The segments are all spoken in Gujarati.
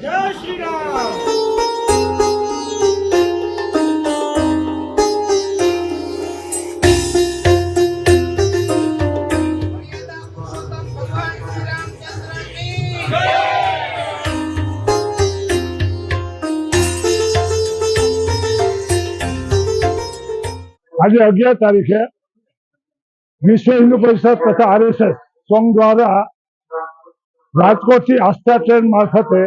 જય શ્રી રામ આજે અગિયાર તારીખે વિશ્વ હિન્દુ પરિષદ તથા આરએસએસ સોંગ દ્વારા રાજકોટથી આસ્થા ટ્રેન મારફતે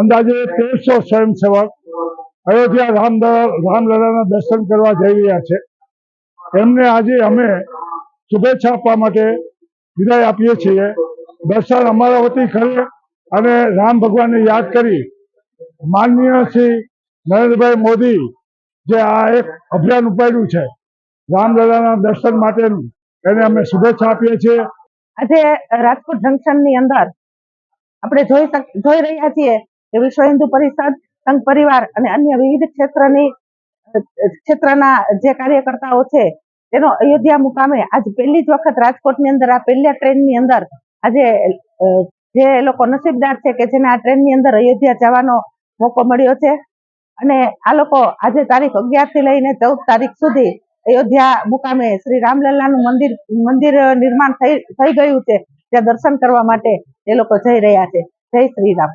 અંદાજે તેરસો સ્વયંસેવક અયોધ્યા રામ રામલલાના દર્શન કરવા જઈ રહ્યા છે. એમને આજે અમે શુભેચ્છા આપવા માટે વિદાય આપીએ છીએ. દર્શન અમારા વતી કરે અને રામ ભગવાનને યાદ કરી માનનીય શ્રી નરેન્દ્રભાઈ મોદી જે આ એક અભિયાન ઉપાડ્યું છે રામલલાના દર્શન માટેનું. એને અમે શુભેચ્છા આપીએ છીએ. આજે રાજકોટ જંકશનની અંદર આપણે જોઈ જોઈ રહ્યા છીએ કે વિશ્વ હિન્દુ પરિષદ, સંઘ પરિવાર અને અન્ય વિવિધ ક્ષેત્રની ક્ષેત્રના જે કાર્યકર્તાઓ છે, તેનો અયોધ્યા મુકામે આજ પહેલી જ વખત રાજકોટની અંદર, આ પહેલા ટ્રેનની અંદર આજે જે લોકો નસીબદાર છે કે જેને આ ટ્રેનની અંદર અયોધ્યા જવાનો મોકો મળ્યો છે. અને આ લોકો આજે તારીખ અગિયારથી લઈને ચૌદ તારીખ સુધી અયોધ્યા મુકામે શ્રી રામલલ્લાનું મંદિર મંદિર નિર્માણ થઈ થઈ ગયું છે. ત્યાં દર્શન કરવા માટે એ લોકો જઈ રહ્યા છે. જય શ્રી રામ